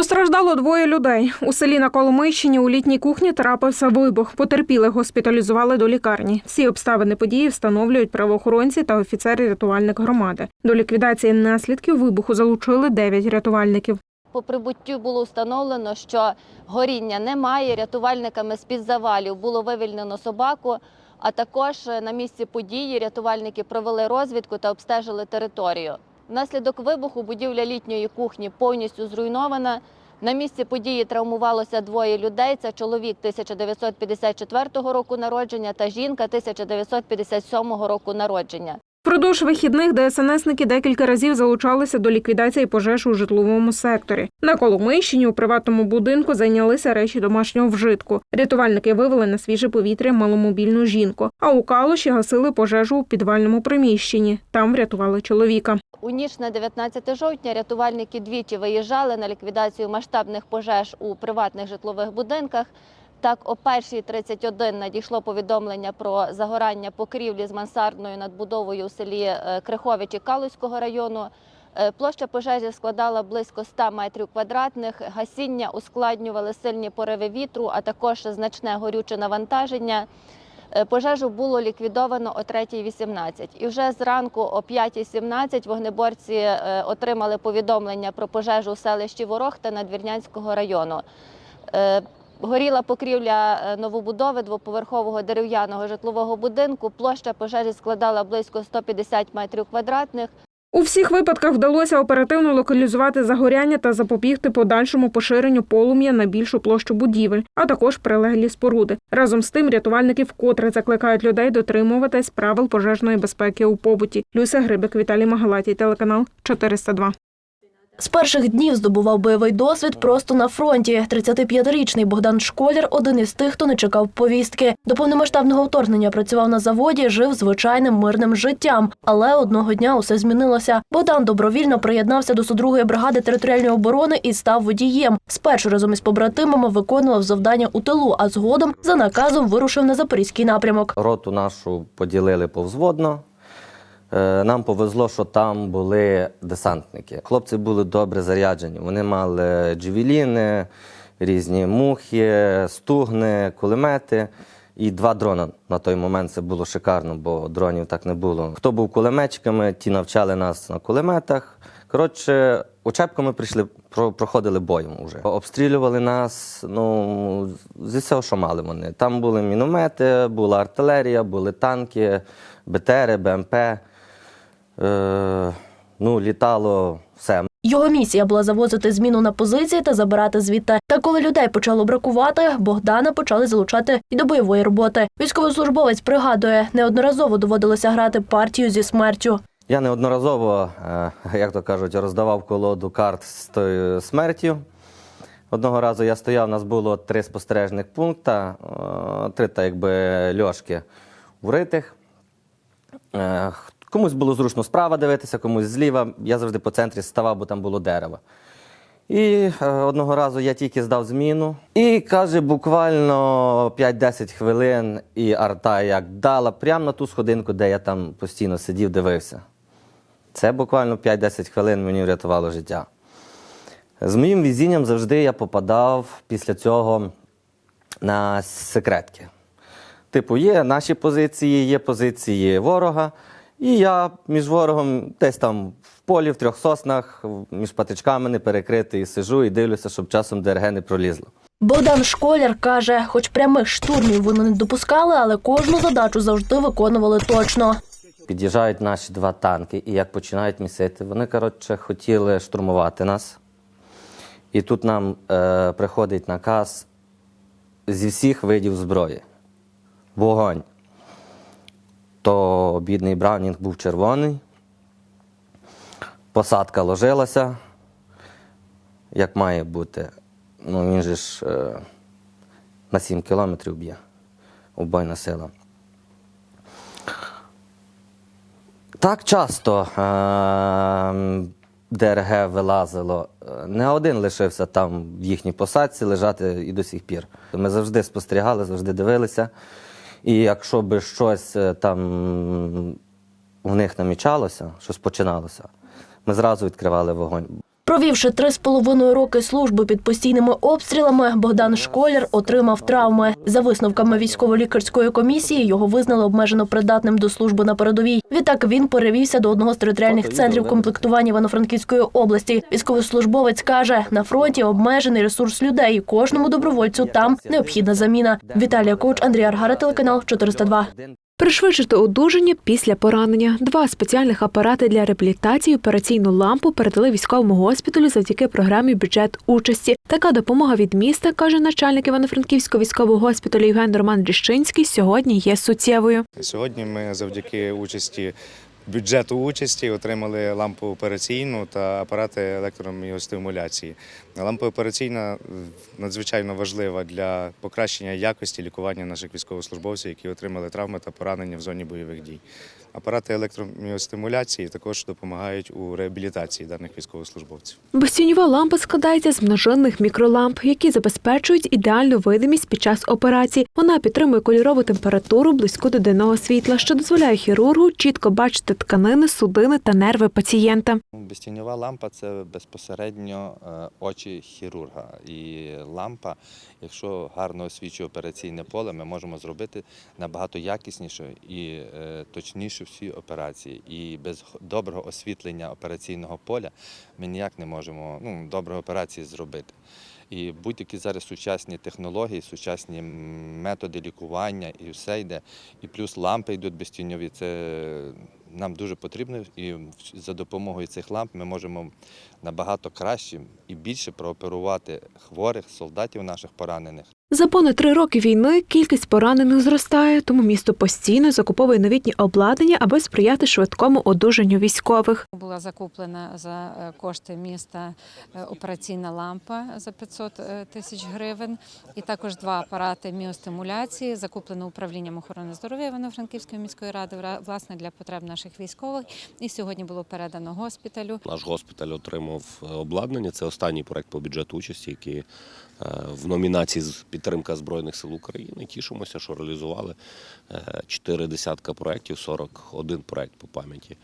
Постраждало двоє людей. У селі на Коломийщині у літній кухні трапився вибух. Потерпілих госпіталізували до лікарні. Всі обставини події встановлюють правоохоронці та офіцери-рятувальник громади. До ліквідації наслідків вибуху залучили 9 рятувальників. По прибуттю було встановлено, що горіння немає. Рятувальниками з-під завалів було вивільнено собаку. А також е, на місці події рятувальники провели розвідку та обстежили територію. Внаслідок вибуху будівля літньої кухні повністю зруйнована. На місці події травмувалося двоє людей. Це чоловік 1954 року народження та жінка 1957 року народження. Впродовж вихідних ДСНСники декілька разів залучалися до ліквідації пожеж у житловому секторі. На Коломийщині у приватному будинку зайнялися речі домашнього вжитку. Рятувальники вивели на свіже повітря маломобільну жінку. А у Калуші гасили пожежу у підвальному приміщенні. Там врятували чоловіка. У ніч на 19 жовтня рятувальники двічі виїжджали на ліквідацію масштабних пожеж у приватних житлових будинках. Так, о 1.31 надійшло повідомлення про загорання покрівлі з мансардною надбудовою у селі е, Криховичі Калузького району. Е, Площа пожежі складала близько 100 метрів квадратних. Гасіння ускладнювали сильні пориви вітру, а також значне горюче навантаження. Е, Пожежу було ліквідовано о 3.18. І вже зранку о 5.17 вогнеборці е, отримали повідомлення про пожежу у селищі Ворог та Надвірнянського району. Е, Горіла покрівля новобудови двоповерхового дерев'яного житлового будинку. Площа пожежі складала близько 150 метрів квадратних. У всіх випадках вдалося оперативно локалізувати загоряння та запобігти подальшому поширенню полум'я на більшу площу будівель, а також прилеглі споруди. Разом з тим рятувальники вкотре закликають людей дотримуватись правил пожежної безпеки у побуті. Люся Грибик, Віталій Магалатій, телеканал 402. З перших днів здобував бойовий досвід просто на фронті. 35-річний Богдан Школяр – один із тих, хто не чекав повістки. До повномасштабного вторгнення працював на заводі, жив звичайним мирним життям. Але одного дня усе змінилося. Богдан добровільно приєднався до 102-ї бригади територіальної оборони і став водієм. Спершу разом із побратимами виконував завдання у тилу, а згодом за наказом вирушив на запорізький напрямок. Роту нашу поділили повзводно. Е, Нам повезло, що там були десантники. Хлопці були добре заряджені. Вони мали джевеліни, різні мухи, стугни, кулемети. І два дрона на той момент це було шикарно, бо дронів так не було. Хто був кулеметчиками, ті навчали нас на кулеметах. Коротше, учебками прийшли, про- проходили боєм уже. Обстрілювали нас ну, зі всього, що мали вони. Там були міномети, була артилерія, були танки, БТРи, БМП. Е, ну, літало все. Його місія була завозити зміну на позиції та забирати звідти. Та коли людей почало бракувати, Богдана почали залучати і до бойової роботи. Військовослужбовець пригадує, неодноразово доводилося грати партію зі смертю. Я неодноразово, е, як то кажуть, роздавав колоду карт з тою смертю. Одного разу я стояв, у нас було три спостережних пункта, е, три так якби льошки вритих. Комусь було зручно справа дивитися, комусь зліва. Я завжди по центрі ставав, бо там було дерево. І е, одного разу я тільки здав зміну. І каже, буквально 5-10 хвилин, і арта як дала прямо на ту сходинку, де я там постійно сидів, дивився. Це буквально 5-10 хвилин мені врятувало життя. З моїм візінням завжди я попадав після цього на секретки. Типу, є наші позиції, є позиції ворога. І я між ворогом десь там в полі, в трьох соснах, між патичками не перекритий, сижу і дивлюся, щоб часом ДРГ не пролізло. Богдан Школяр каже, хоч прямих штурмів вони не допускали, але кожну задачу завжди виконували точно. Під'їжджають наші два танки, і як починають місити, вони, коротше, хотіли штурмувати нас. І тут нам е, приходить наказ зі всіх видів зброї. Вогонь. То бідний Браунінг був червоний. Посадка ложилася, як має бути. Ну, він же ж е, на 7 кілометрів б'є. Убойна сила. Так часто е- ДРГ вилазило. Не один лишився там в їхній посадці лежати і до сих пір. Ми завжди спостерігали, завжди дивилися. І якщо би щось е, там в них намічалося, щось починалося, ми зразу відкривали вогонь. Провівши три з половиною роки служби під постійними обстрілами, Богдан Школяр отримав травми. За висновками військово-лікарської комісії його визнали обмежено придатним до служби на передовій. Відтак він перевівся до одного з територіальних центрів комплектування Івано-Франківської області. Військовослужбовець каже, на фронті обмежений ресурс людей. Кожному добровольцю там необхідна заміна. Віталія Коуч, Андрій Аргара, телеканал 402. Пришвидшити одужання після поранення. Два спеціальних апарати для реабілітації операційну лампу передали військовому госпіталю завдяки програмі бюджет участі. Така допомога від міста, каже начальник Івано-Франківського військового госпіталю Євген Роман Ріщинський, сьогодні є суттєвою. Сьогодні ми завдяки участі бюджету участі отримали лампу операційну та апарати електроміостимуляції. Лампа операційна надзвичайно важлива для покращення якості лікування наших військовослужбовців, які отримали травми та поранення в зоні бойових дій. Апарати електроміостимуляції також допомагають у реабілітації даних військовослужбовців. Безтіньова лампа складається з множинних мікроламп, які забезпечують ідеальну видимість під час операцій. Вона підтримує кольорову температуру близьку до денного світла, що дозволяє хірургу чітко бачити тканини, судини та нерви пацієнта. Безтіньова лампа це безпосередньо е, очі хірурга. І лампа, якщо гарно освічує операційне поле, ми можемо зробити набагато якісніше і е, точніше всі операції. І без доброго освітлення операційного поля ми ніяк не можемо ну, доброї операції зробити. І будь-які зараз сучасні технології, сучасні методи лікування і все йде. І плюс лампи йдуть безтіньові. Це нам дуже потрібно, і за допомогою цих ламп ми можемо набагато краще і більше прооперувати хворих, солдатів наших поранених. За понад три роки війни кількість поранених зростає, тому місто постійно закуповує новітні обладнання, аби сприяти швидкому одужанню військових. Була закуплена за е, кошти міста е, операційна лампа за 500 е, тисяч гривень, і також два апарати міостимуляції, закуплено управлінням охорони здоров'я Івано-Франківської міської ради власне для потреб наших військових. І сьогодні було передано госпіталю. Наш госпіталь отримав е, обладнання. Це останній проект по бюджету участі, який е, в номінації підтримка Збройних сил України. Тішимося, що реалізували е, чотири десятка проєктів, 41 проєкт по пам'яті.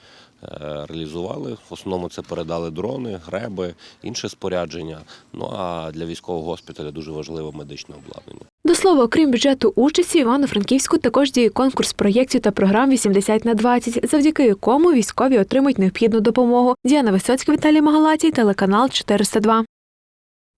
Реалізували. В основному це передали дрони, греби, інше спорядження. Ну а для військового госпіталя дуже важливе медичне обладнання. Слова, окрім бюджету участі, Івано-Франківську також діє конкурс проєктів та програм 80 на 20, завдяки якому військові отримують необхідну допомогу. Діана Висоцька, Віталій Магалатій, телеканал 402.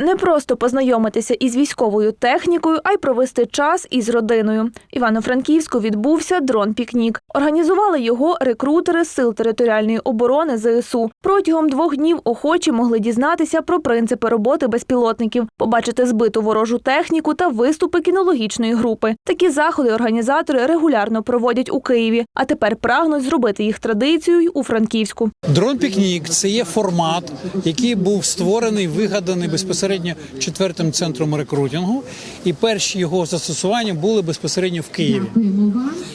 Не просто познайомитися із військовою технікою, а й провести час із родиною. Івано-Франківську відбувся дрон-пікнік. Організували його рекрутери Сил територіальної оборони ЗСУ. Протягом двох днів охочі могли дізнатися про принципи роботи безпілотників, побачити збиту ворожу техніку та виступи кінологічної групи. Такі заходи організатори регулярно проводять у Києві, а тепер прагнуть зробити їх традицією у Франківську. Дрон пікнік це є формат, який був створений, вигаданий безпосередньо четвертим центром рекрутингу, і перші його застосування були безпосередньо в Києві.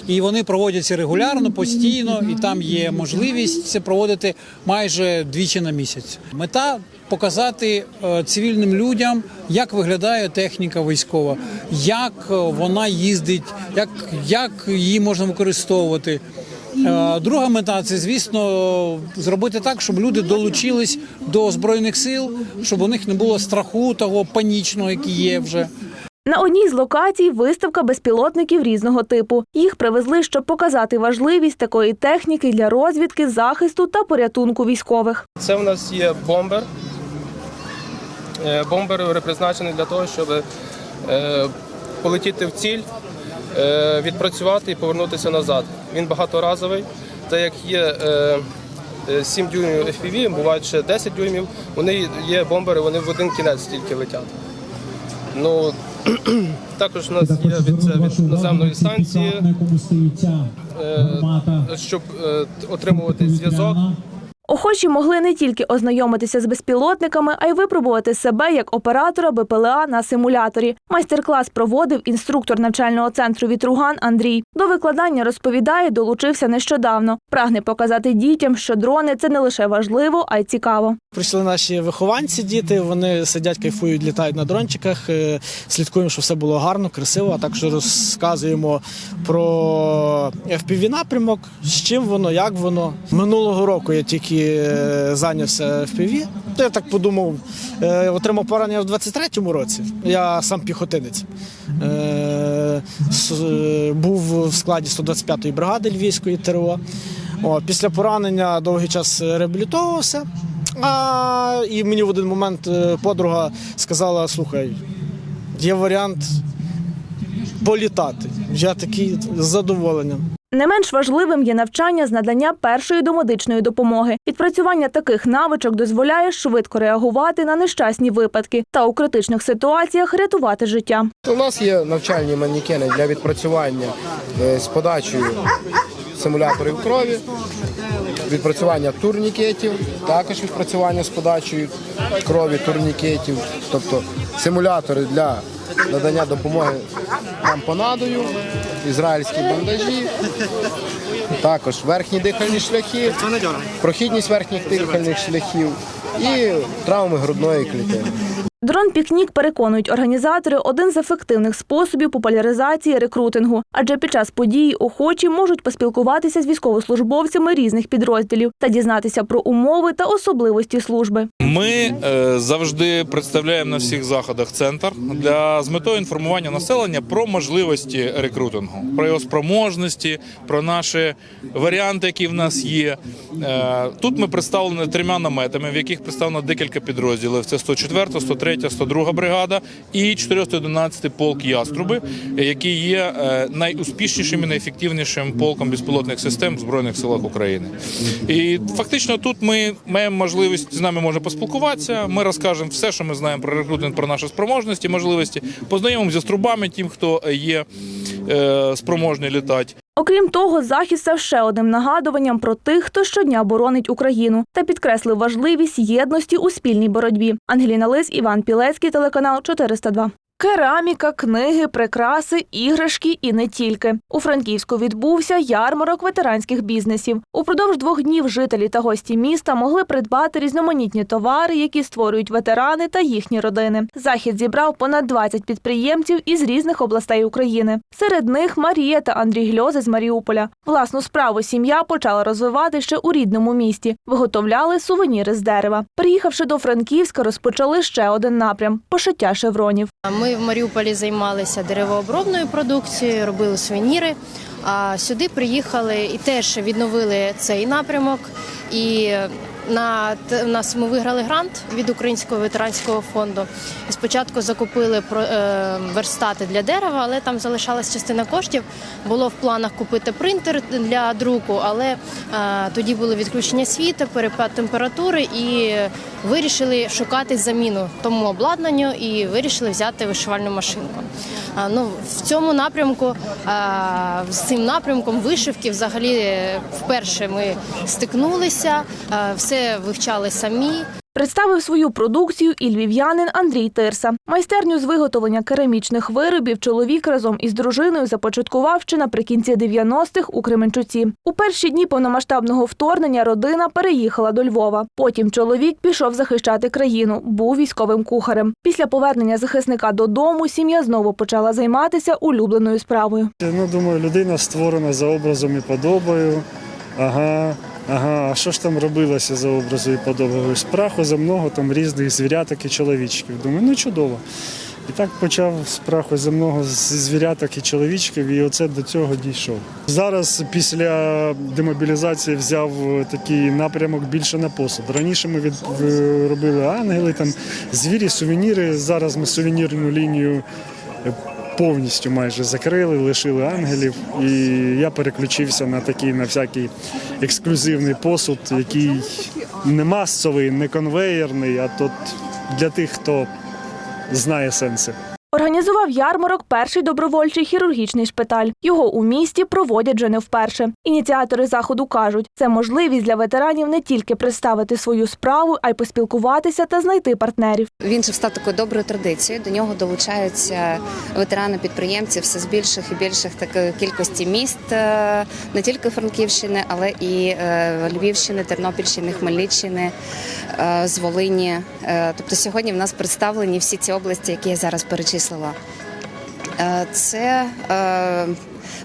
І вони проводяться регулярно, постійно, і там є можливість це проводити майже двічі на місяць. Мета показати е, цивільним людям, як виглядає техніка військова, як е, вона їздить, як, як її можна використовувати. Е, Друга мета це, звісно, зробити так, щоб люди долучились до збройних сил, щоб у них не було страху того панічного, який є вже. На одній з локацій виставка безпілотників різного типу. Їх привезли, щоб показати важливість такої техніки для розвідки, захисту та порятунку військових. Це в нас є бомбер. Е, Бомбер призначений для того, щоб е, полетіти в ціль, відпрацювати і повернутися назад. Він багаторазовий. Та як є е, е, 7 дюймів FPV, бувають ще 10 дюймів, вони є бомбери, вони в один кінець тільки летять. Ну, також у нас є від, це від наземної станції, е, щоб е, отримувати зв'язок. Охочі могли не тільки ознайомитися з безпілотниками, а й випробувати себе як оператора БПЛА на симуляторі. Майстер-клас проводив інструктор навчального центру Вітруган Андрій. До викладання розповідає, долучився нещодавно. Прагне показати дітям, що дрони це не лише важливо, а й цікаво. Прийшли наші вихованці, діти. Вони сидять, кайфують, літають на дрончиках. е, Слідкуємо, що все було гарно, красиво. А також розказуємо про fpv напрямок, з чим воно, як воно. Минулого року я тільки трохи е, зайнявся FPV. То я так подумав, е, отримав поранення в 23-му році. Я сам піхотинець. Е, Був в складі 125-ї бригади Львівської ТРО. Після поранення довгий час реабілітовувався. А, і мені в один момент подруга сказала: слухай, є варіант політати. Я такий з задоволенням. Не менш важливим є навчання з надання першої домедичної допомоги. Відпрацювання таких навичок дозволяє швидко реагувати на нещасні випадки та у критичних ситуаціях рятувати життя. У нас є навчальні манікени для відпрацювання е, з подачею симуляторів крові, відпрацювання турнікетів, також відпрацювання з подачею крові, турнікетів, тобто симулятори для надання допомоги тампонадою, ізраїльські бандажі, також верхні дихальні шляхи, прохідність верхніх дихальних шляхів і травми грудної клітини. Дрон Пікнік переконують організатори один з ефективних способів популяризації рекрутингу, адже під час події охочі можуть поспілкуватися з військовослужбовцями різних підрозділів та дізнатися про умови та особливості служби. Ми е, завжди представляємо на всіх заходах центр для з метою інформування населення про можливості рекрутингу, про його спроможності, про наші варіанти, які в нас є. Е, тут ми представлені трьома наметами, в яких представлено декілька підрозділів: це 104, 103, 102 бригада і 411 полк Яструби, які є е, найуспішнішим і найефективнішим полком безпілотних систем в збройних силах України. І фактично тут ми маємо можливість з нами можна поспілкуватися. Ми розкажемо все, що ми знаємо про рекрутинг, про наші спроможності, можливості. Познайомимося з трубами, тим, хто є е, спроможний літати. Окрім того, захід став ще одним нагадуванням про тих, хто щодня боронить Україну, та підкреслив важливість єдності у спільній боротьбі. Ангеліна Лис, Іван Пілецький, телеканал 402. Кераміка, книги, прикраси, іграшки і не тільки. У Франківську відбувся ярмарок ветеранських бізнесів. Упродовж двох днів жителі та гості міста могли придбати різноманітні товари, які створюють ветерани та їхні родини. Захід зібрав понад 20 підприємців із різних областей України. Серед них Марія та Андрій Гльози з Маріуполя. Власну справу сім'я почала розвивати ще у рідному місті. Виготовляли сувеніри з дерева. Приїхавши до Франківська, розпочали ще один напрям пошиття шевронів. Ми в Маріуполі займалися деревообробною продукцією, робили сувеніри. А сюди приїхали і теж відновили цей напрямок. І на у нас ми виграли грант від Українського ветеранського фонду. Спочатку закупили про- е, верстати для дерева, але там залишалась частина коштів. Було в планах купити принтер для друку, але е, тоді було відключення світу, перепад температури і вирішили шукати заміну тому обладнанню і вирішили взяти вишивальну машинку. Ну, в цьому напрямку, а, з цим напрямком вишивки взагалі е, вперше ми стикнулися, а, все вивчали самі. Представив свою продукцію і львів'янин Андрій Тирса. Майстерню з виготовлення керамічних виробів чоловік разом із дружиною започаткував ще наприкінці 90-х у Кременчуці. У перші дні повномасштабного вторгнення родина переїхала до Львова. Потім чоловік пішов захищати країну, був військовим кухарем. Після повернення захисника додому сім'я знову почала займатися улюбленою справою. Ну, думаю, людина створена за образом і подобою. Ага, ага, а що ж там робилося за образом і подобою? З праху земного там різних звіряток і чоловічків. Думаю, ну чудово. І так почав з праху земного з звіряток і чоловічків, і оце до цього дійшов. Зараз після демобілізації взяв такий напрямок більше на посуд. Раніше ми від, в- робили ангели, там звірі, сувеніри. Зараз ми сувенірну лінію повністю майже закрили, лишили ангелів. І я переключився на такий на всякий ексклюзивний посуд, який не масовий, не конвеєрний, а тут для тих, хто знає сенси. Організував ярмарок перший добровольчий хірургічний шпиталь. Його у місті проводять вже не вперше. Ініціатори заходу кажуть, це можливість для ветеранів не тільки представити свою справу, а й поспілкуватися та знайти партнерів. Він же став такою доброю традицією. До нього долучаються ветерани-підприємці все з більших і більших такої кількості міст, е, не тільки Франківщини, але і е, Львівщини, Тернопільщини, Хмельниччини, е, з Волині. Тобто сьогодні в нас представлені всі ці області, які я зараз перечислила. Е, Це е,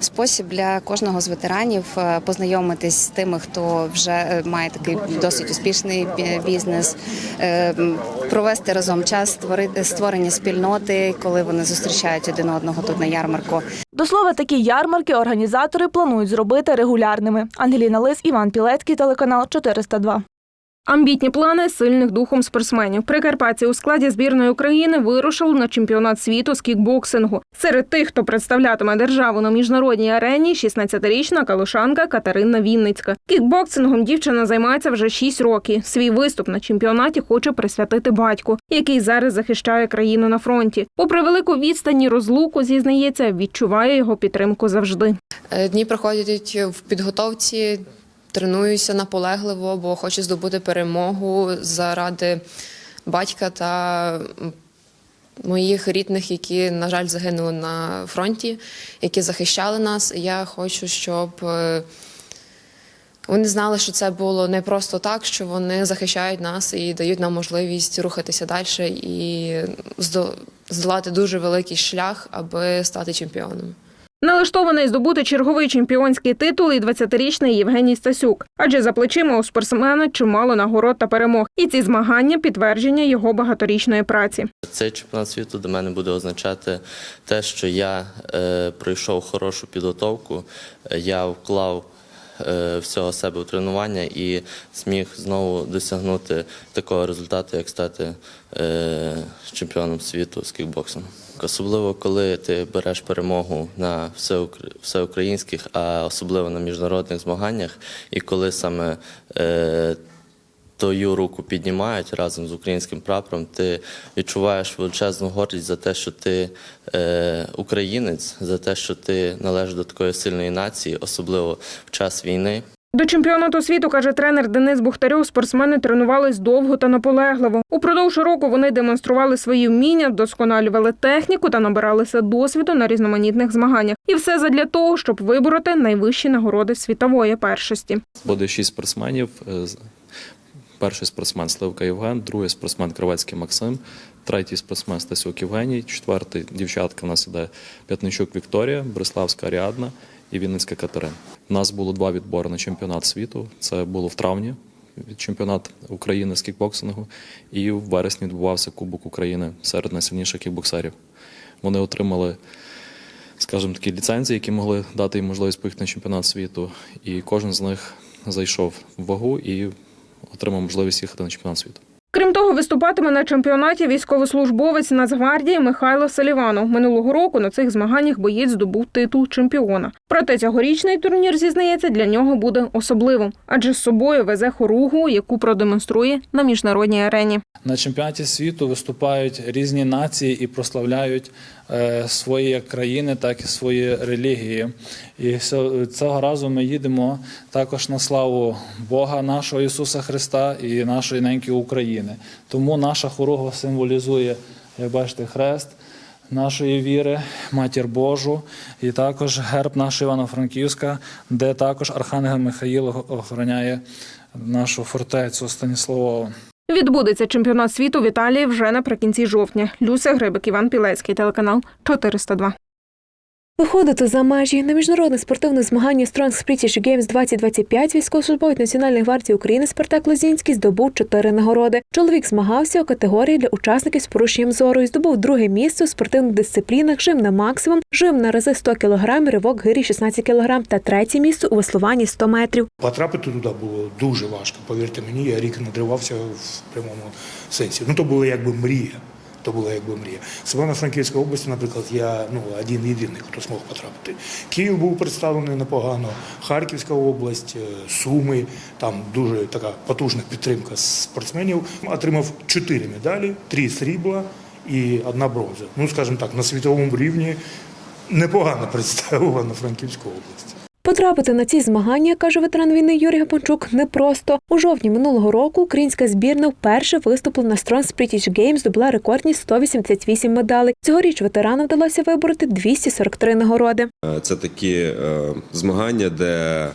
спосіб для кожного з ветеранів е, познайомитись з тими, хто вже має такий досить успішний бізнес, провести разом час, створити створення спільноти, коли вони зустрічають один одного тут на ярмарку. До слова, такі ярмарки організатори планують зробити регулярними. Ангеліна Лис, Іван Пілецький, телеканал 402. Амбітні плани сильних духом спортсменів. Прикарпатці у складі збірної України вирушили на чемпіонат світу з кікбоксингу. Серед тих, хто представлятиме державу на міжнародній арені, 16-річна калушанка Катерина Вінницька. Кікбоксингом дівчина займається вже 6 років. Свій виступ на чемпіонаті хоче присвятити батьку, який зараз захищає країну на фронті. Попри велику відстань і розлуку, зізнається, відчуває його підтримку завжди. Е, Дні проходять в підготовці, тренуюся наполегливо, бо хочу здобути перемогу заради батька та моїх рідних, які, на жаль, загинули на фронті, які захищали нас. Я хочу, щоб е, вони знали, що це було не просто так, що вони захищають нас і дають нам можливість рухатися далі і здолати дуже великий шлях, аби стати чемпіоном. Налаштований здобути черговий чемпіонський титул і 20-річний Євгеній Стасюк. Адже за плечима у спортсмена чимало нагород та перемог. І ці змагання підтвердження його багаторічної праці. Цей чемпіонат світу для мене буде означати те, що я е, пройшов хорошу підготовку, е, я вклав всього себе в тренування і зміг знову досягнути такого результату, як стати е, чемпіоном світу з кікбоксом. Особливо, коли ти береш перемогу на всеукр- всеукраїнських, а особливо на міжнародних змаганнях, і коли саме е, твою руку піднімають разом з українським прапором, ти відчуваєш величезну гордість за те, що ти е, українець, за те, що ти належиш до такої сильної нації, особливо в час війни. До чемпіонату світу, каже тренер Денис Бухтарьов, спортсмени тренувались довго та наполегливо. Упродовж року вони демонстрували свої вміння, вдосконалювали техніку та набиралися досвіду на різноманітних змаганнях. І все задля того, щоб вибороти найвищі нагороди світової першості. Буде шість спортсменів. Перший спортсмен Сливка Євген, другий спортсмен Кривецький Максим, третій спортсмен Стасюк Євгеній, четвертий дівчатка у нас іде П'ятничук Вікторія, Бориславська Аріадна і Вінницька Катерина. У нас було два відбори на чемпіонат світу. Це було в травні чемпіонат України з кікбоксингу, і в вересні відбувався Кубок України серед найсильніших кікбоксерів. Вони отримали скажімо, такі ліцензії, які могли дати їм можливість поїхати на чемпіонат світу. І кожен з них зайшов в вагу і отримав можливість їхати на чемпіонат світу. Крім того, виступатиме на чемпіонаті військовослужбовець Нацгвардії Михайло Саліванов. Минулого року на цих змаганнях боєць здобув титул чемпіона. Проте цьогорічний турнір зізнається для нього буде особливим, адже з собою везе хоругу, яку продемонструє на міжнародній арені. На чемпіонаті світу виступають різні нації і прославляють свої країни, так і свої релігії. І цього разу ми їдемо також на славу Бога нашого Ісуса Христа і нашої неньки України. Тому наша хоругва символізує, як бачите, хрест. Нашої віри, матір Божу, і також герб нашого Івано-Франківська, де також Архангел Михаїл охороняє нашу фортецю Станіславову. Відбудеться чемпіонат світу в Італії вже наприкінці жовтня. Люся Грибик, Іван Пілецький, телеканал 402. Виходити за межі на міжнародне спортивне змагання Strong British Games 2025 військовослужбовець Національної гвардії України Спартак Лозінський здобув чотири нагороди. Чоловік змагався у категорії для учасників з порушенням зору і здобув друге місце у спортивних дисциплінах жим на максимум, жим на рази 100 кг, ривок гирі 16 кг та третє місце у веслуванні 100 метрів. Потрапити туди було дуже важко. Повірте мені, я рік надривався в прямому сенсі. Ну то було якби мрія. То була якби мрія. З Івано-Франківської області, наприклад, я ну один єдиний, хто змог потрапити. Київ був представлений непогано, Харківська область, е, Суми. Там дуже така потужна підтримка спортсменів. Отримав чотири медалі, три срібла і одна бронза. Ну, скажімо так, на світовому рівні непогано представив Івано-Франківську область. Потрапити на ці змагання, каже ветеран війни Юрій Гапончук, непросто. У жовтні минулого року українська збірна вперше виступила на Strong British Games, здобула рекордні 188 медалей. Цьогоріч ветерану вдалося вибороти 243 нагороди. Е, Це такі е, змагання, де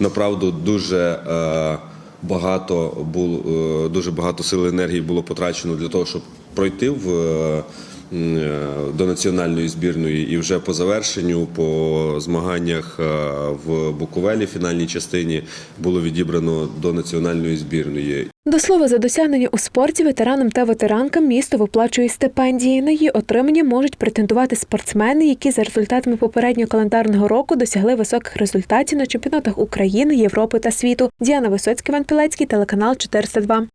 направду дуже е, багато було дуже багато сил енергії було потрачено для того, щоб пройти в, до національної збірної, і вже по завершенню, по змаганнях е, в Буковелі, фінальній частині, було відібрано до національної збірної. До слова, за досягнення у спорті ветеранам та ветеранкам місто виплачує стипендії. На її отримання можуть претендувати спортсмени, які за результатами попереднього календарного року досягли високих результатів на чемпіонатах України, Європи та світу. Діана Висоцький, Іван Пілецький, телеканал 402.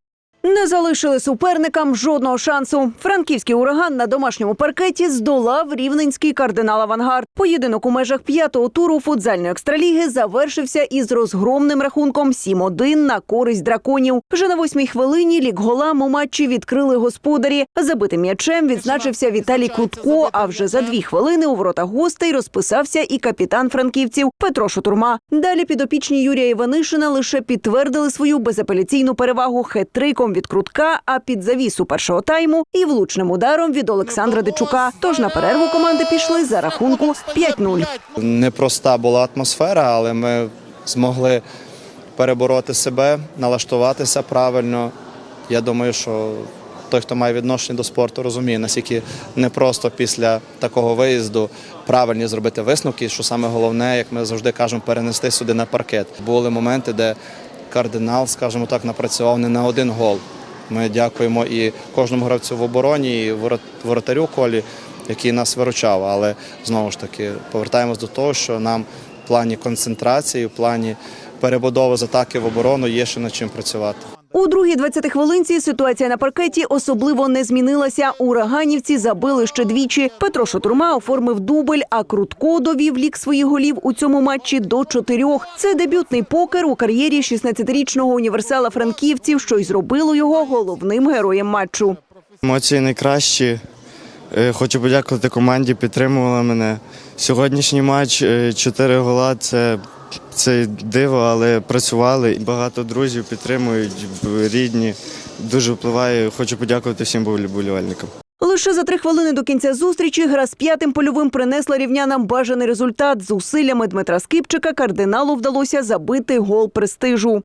Не залишили суперникам жодного шансу. Франківський ураган на домашньому паркеті здолав рівненський кардинал Авангард. Поєдинок у межах п'ятого туру футзальної екстраліги завершився із розгромним рахунком 7-1 на користь драконів. Вже на восьмій хвилині лік голам у матчі відкрили господарі. Забитим м'ячем відзначився Віталій Крутко. А вже за дві хвилини у воротах гостей розписався і капітан франківців Петро Шутурма. Далі підопічні Юрія Іванишина лише підтвердили свою безапеляційну перевагу хет-триком від Крутка, а під завісу першого тайму і влучним ударом від Олександра Дичука. Тож на перерву команди пішли за рахунку 5-0. Непроста була атмосфера, але ми змогли перебороти себе, налаштуватися правильно. Я думаю, що той, хто має відношення до спорту, розуміє, наскільки непросто після такого виїзду правильні зробити висновки, що саме головне, як ми завжди кажемо, перенести сюди на паркет. Були моменти, де кардинал, скажімо так, напрацював не на один гол. Ми дякуємо і кожному гравцю в обороні, і воротарю колі, який нас виручав. Але знову ж таки повертаємось до того, що нам в плані концентрації, в плані перебудови з атаки в оборону є ще над чим працювати. У другій 20 хвилинці ситуація на паркеті особливо не змінилася. Ураганівці забили ще двічі. Петро Шатурма оформив дубль, а Крутко довів лік своїх голів у цьому матчі до чотирьох. Це дебютний покер у кар'єрі 16-річного універсала франківців, що й зробило його головним героєм матчу. Емоції найкращі. Е, Хочу подякувати команді, підтримувала мене. Сьогоднішній матч е, чотири гола це, це диво, але працювали. Багато друзів підтримують, рідні. Дуже впливає. Хочу подякувати всім болівальникам. Лише за три хвилини до кінця зустрічі гра з п'ятим польовим принесла рівнянам бажаний результат. З усиллями Дмитра Скипчика кардиналу вдалося забити гол престижу.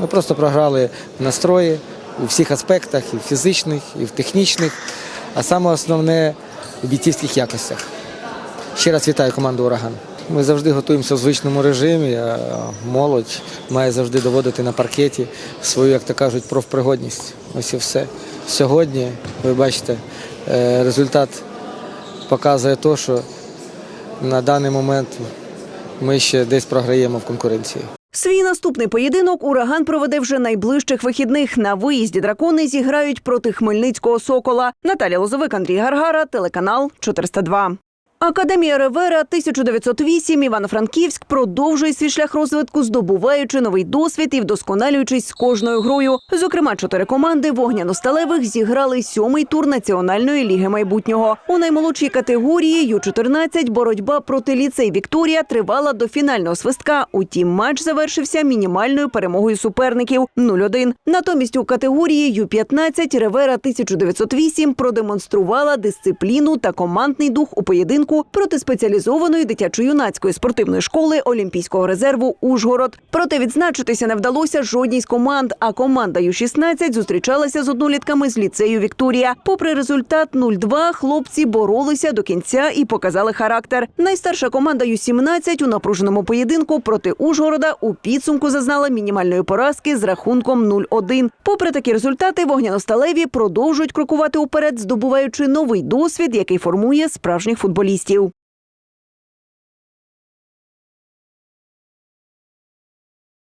Ми просто програли настрої у всіх аспектах, і в фізичних, і в технічних, а саме основне у бійцівських якостях. Ще раз вітаю команду Ураган. Ми завжди готуємося в звичному режимі, молодь має завжди доводити на паркеті свою, як то кажуть, профпригодність. Ось і все. Сьогодні, ви бачите, е, результат показує те, що на даний момент ми ще десь програємо в конкуренції. Свій наступний поєдинок ураган проведе вже найближчих вихідних. На виїзді дракони зіграють проти Хмельницького Сокола. Наталя Лозовик, Андрій Гаргара, телеканал 402. Академія Ревера 1908 Івано-Франківськ продовжує свій шлях розвитку, здобуваючи новий досвід і вдосконалюючись з кожною грою. Зокрема, чотири команди вогняно-сталевих зіграли сьомий тур національної ліги майбутнього. У наймолодшій категорії Ю-14 боротьба проти ліцей Вікторія тривала до фінального свистка. Утім, матч завершився мінімальною перемогою суперників 0-1. Натомість у категорії Ю-15 Ревера 1908 продемонструвала дисципліну та командний дух у поєдинку проти спеціалізованої дитячо-юнацької спортивної школи Олімпійського резерву Ужгород. Проте відзначитися не вдалося жодній з команд. А команда Ю-16 зустрічалася з однолітками з ліцею Вікторія. Попри результат 0-2, хлопці боролися до кінця і показали характер. Найстарша команда Ю-17 у напруженому поєдинку проти Ужгорода у підсумку зазнала мінімальної поразки з рахунком 0-1. Попри такі результати, вогняносталеві продовжують крокувати уперед, здобуваючи новий досвід, який формує справжніх футболістів журналістів.